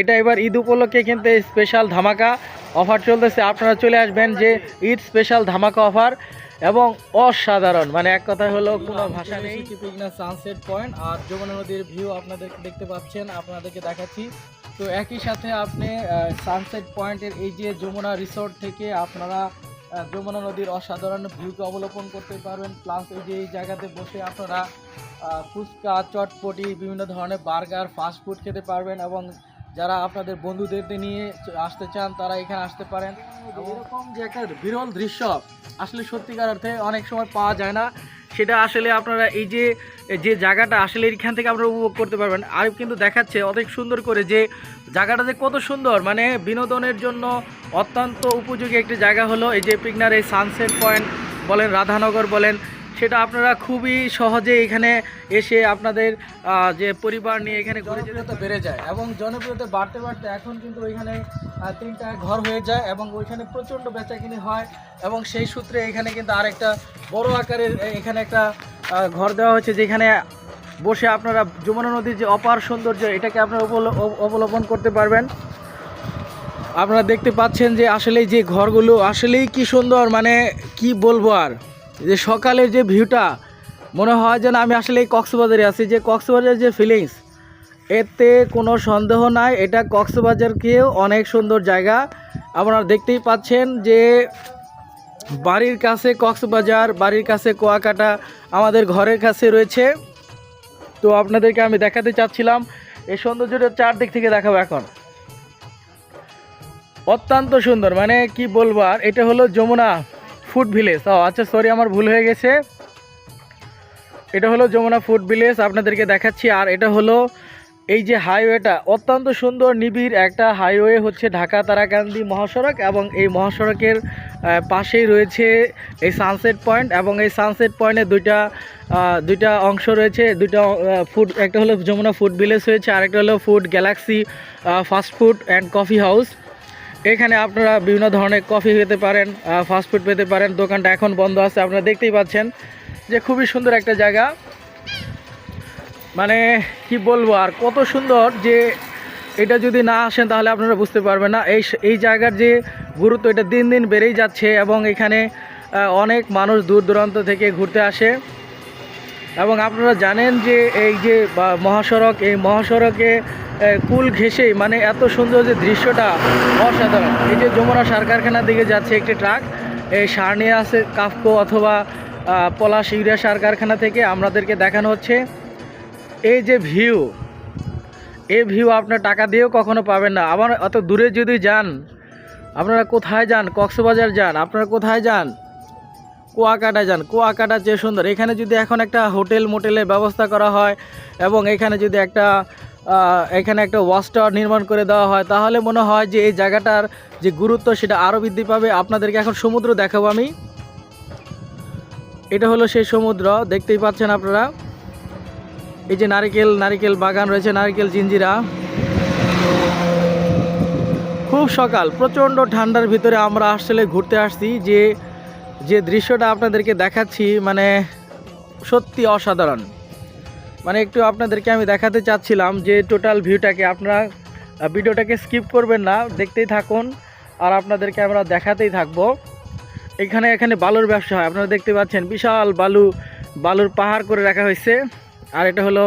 এটা এবার ঈদ উপলক্ষে কিন্তু স্পেশাল ধামাকা অফার চলতেছে। আপনারা চলে আসবেন যে ঈদ স্পেশাল ধামাকা অফার এবং অসাধারণ। মানে এক কথায় হলো কোনো ভাষা নেই। পিকনা সানসেট পয়েন্ট আর যমুনা নদীর ভিউ আপনাদের দেখতে পাচ্ছেন, আপনাদেরকে দেখাচ্ছি। তো একই সাথে আপনি সানসেট পয়েন্টের এই যে যমুনা রিসোর্ট থেকে আপনারা যমুনা নদীর অসাধারণ ভিউকে অবলোকন করতে পারবেন। প্লাস এই যে এই জায়গাতে বসে আপনারা ফুচকা, চটপটি, বিভিন্ন ধরনের বার্গার ফাস্ট ফুড খেতে পারবেন এবং যারা আপনাদের বন্ধুদের নিয়ে আসতে চান, তারা এখানে আসতে পারেন। এরকম যে একটা বিরল দৃশ্য আসলে সত্যিকার অর্থে অনেক সময় পাওয়া যায় না। সেটা আসলে আপনারা এই যে যে জায়গাটা আসলে এখান থেকে আপনারা উপভোগ করতে পারবেন। আর কিন্তু দেখাচ্ছে অনেক সুন্দর করে যে জায়গাটা যে কত সুন্দর। মানে বিনোদনের জন্য অত্যন্ত উপযোগী একটি জায়গা হলো এই যে পিকনার এই সানসেট পয়েন্ট বলেন, রাধানগর বলেন সেটা আপনারা খুবই সহজে এখানে এসে আপনাদের যে পরিবার নিয়ে এখানে জনপ্রিয়তা বেড়ে যায় এবং জনপ্রিয়তা বাড়তে বাড়তে এখন কিন্তু ওইখানে তিনটা ঘর হয়ে যায় এবং ওইখানে প্রচণ্ড বেচাকিনি হয় এবং সেই সূত্রে এখানে কিন্তু আরেকটা বড় আকারের এখানে একটা ঘর দেওয়া হয়েছে যেখানে বসে আপনারা যমুনা নদীর যে অপার সৌন্দর্য, এটাকে আপনারা অবল- অবলম্বন করতে পারবেন। আপনারা দেখতে পাচ্ছেন যে আসলে যে ঘরগুলো আসলেই কি সুন্দর মানে কি বলব আর? যে সকালের যে ভিউটা মনে হয় যেন আমি আসলে এই কক্সবাজারে আছি। যে কক্সবাজারের যে ফিলিংস এতে কোনো সন্দেহ নাই। এটা কক্সবাজারকেও অনেক সুন্দর জায়গা। আপনারা দেখতেই পাচ্ছেন যে বাড়ির কাছে কক্সবাজার, বাড়ির কাছে কুয়াকাটা, আমাদের ঘরের কাছে রয়েছে। তো আপনাদেরকে আমি দেখাতে চাচ্ছিলাম। এই সৌন্দর্যটা চারদিক থেকে দেখাবো এখন। অত্যন্ত সুন্দর। মানে কি বলব আর, এটা হলো যমুনা। Food village. ও আচ্ছা সরি আমার ভুল হয়ে গেছে। এটা হলো যমুনা ফুড ভিলেজ, আপনাদেরকে দেখাচ্ছি। আর এটা হলো এই যে হাইওয়েটা, অত্যন্ত সুন্দর, নিবিড় একটা হাইওয়ে হচ্ছে ঢাকা তারাকান্দি মহাসড়ক এবং এই মহাসড়কের পাশেই রয়েছে এই সানসেট পয়েন্ট এবং এই সানসেট পয়েন্টে দুইটা দুইটা অংশ রয়েছে। দুইটা ফুড একটা হলো যমুনা ফুড ভিলেজ হয়েছে, আরেকটা হলো food galaxy fast food and coffee house এখানে আপনারা বিভিন্ন ধরনের কফি পেতে পারেন ফাস্টফুড পেতে পারেন। দোকানটা এখন বন্ধ আছে, আপনারা দেখতেই পাচ্ছেন যে খুবই সুন্দর একটা জায়গা। মানে কি বলব আর, কত সুন্দর যে এটা যদি না আসেন তাহলে আপনারা বুঝতে পারবেন না। এই এই জায়গার যে গুরুত্ব, এটা দিন দিন বেড়েই যাচ্ছে এবং এখানে অনেক মানুষ দূর দূরান্ত থেকে ঘুরতে আসে। এবং আপনারা জানেন যে এই যে মহাসড়ক, এই মহাসড়কে কুল ঘেঁষেই মানে এত সুন্দর যে দৃশ্যটা, অসাধারণ। এই যে যমুনা সার কারখানার দিকে যাচ্ছে একটি ট্রাক এই সার নিয়ে আসে কাফকো অথবা পলাশ ইউরিয়া সার কারখানা থেকে। আমাদেরকে দেখানো হচ্ছে, এই যে ভিউ এই ভিউ আপনার টাকা দিয়েও কখনো পাবেন না। আবার অত দূরে যদি যান, আপনারা কোথায় যান? কক্সবাজার যান, আপনারা কোথায় যান? কুয়াকাটা যান। কুয়াকাটা যে সুন্দর। এখানে যদি এখন একটা হোটেল মোটেলের ব্যবস্থা করা হয়, এবং এখানে যদি একটা এখানে একটা ওয়াচ টাওয়ার নির্মাণ করে দেওয়া হয়। তাহলে মনে হয় যে এই জায়গাটার যে গুরুত্ব, সেটা আরও বৃদ্ধি পাবে। আপনাদেরকে এখন সমুদ্র দেখাবো আমি। এটা হলো সেই সমুদ্র, দেখতেই পাচ্ছেন আপনারা। এই যে নারিকেল নারিকেল বাগান রয়েছে, নারিকেল জিঞ্জিরা। খুব সকাল, প্রচণ্ড ঠান্ডার ভিতরে আমরা আসলে ঘুরতে আসছি। যে যে দৃশ্যটা আপনাদেরকে দেখাচ্ছি মানে সত্যি অসাধারণ। মানে একটু আপনাদেরকে আমি দেখাতে চাচ্ছিলাম যে টোটাল ভিউটাকে আপনারা ভিডিওটাকে স্কিপ করবেন না, দেখতেই থাকুন, আর আপনাদেরকে আমরা দেখাতেই থাকব। এখানে এখানে বালুর ব্যবসা হয়, আপনারা দেখতে পাচ্ছেন, বিশাল বালু, বালুর পাহাড় করে রাখা হয়েছে। আর এটা হলো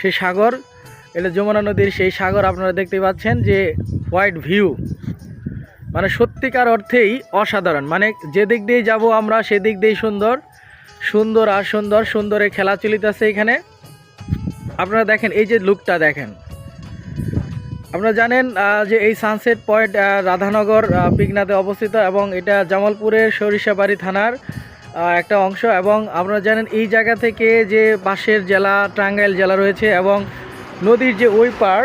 সেই সাগর, এটা যমুনা নদীর সেই সাগর, আপনারা দেখতে পাচ্ছেন যে হোয়াইট ভিউ মানে সত্যিকার অর্থেই অসাধারণ মানে যে দিক দিয়ে যাব আমরা, সেদিক দিয়েই সুন্দর সুন্দর আর সুন্দর, সুন্দরে খেলা চলিতেছে এখানে। আপনারা দেখেন, এই যে লুকটা দেখেন। আপনারা জানেন যে এই সানসেট পয়েন্ট রাধানগর পিকনাতে অবস্থিত এবং এটা জামালপুরের সরিষাবাড়ি থানার একটা অংশ এবং আপনারা জানেন, এই জায়গা থেকে যে পাশের জেলা, টাঙ্গাইল জেলা রয়েছে এবং নদীর যে ওই পার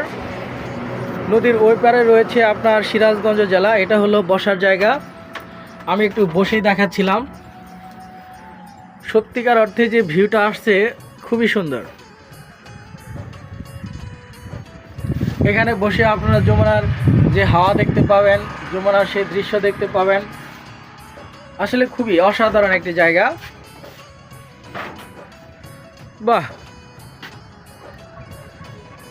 নদীর ওই পারে রয়েছে আপনার সিরাজগঞ্জ জেলা, এটা হলো বসার জায়গা। আমি একটু বসেই দেখাচ্ছিলাম। সত্যিকার অর্থে যে ভিউটা আসছে, খুবই সুন্দর। এখানে বসে আপনারা যমুনার যে হাওয়া দেখতে পাবেন, যমুনার সেই দৃশ্য দেখতে পাবেন। আসলে খুবই অসাধারণ একটি জায়গা। বাহ!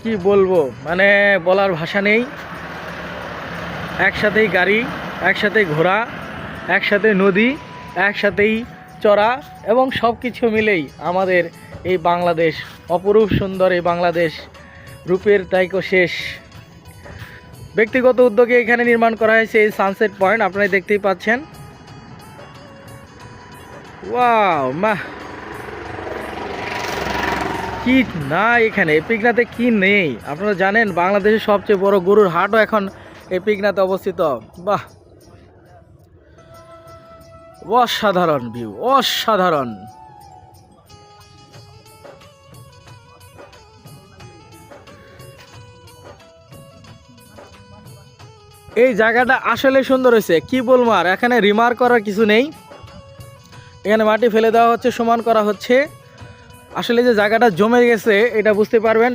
কি বলব? মানে বলার ভাষা নেই। একসাথেই গাড়ি, একসাথেই ঘোড়া, একসাথে নদী, একসাথেই চড়া এবং সব কিছু মিলেই আমাদের এই বাংলাদেশ, অপরূপ সুন্দর এই বাংলাদেশ। রূপের তাইকো শেষ। ব্যক্তিগত উদ্যোগে এখানে নির্মাণ করা হয়েছে এই সানসেট পয়েন্ট আপনারা দেখতেই পাচ্ছেন। ওয়াও মা কি না এখানে এপিকনাতে কি নেই? আপনারা জানেন, বাংলাদেশের সবচেয়ে বড় গরুর হাটও এখন এপিকনাতে অবস্থিত। বাহ। অসাধারণ ভিউ অসাধারণ। এই জায়গাটা আসলে সুন্দর হয়েছে। কি বলব আর, এখানে রিমার করার কিছু নেই। এখানে মাটি ফেলে দেওয়া হচ্ছে, সমান করা হচ্ছে। আসলে যে জায়গাটা জমে গেছে, এটা বুঝতে পারবেন।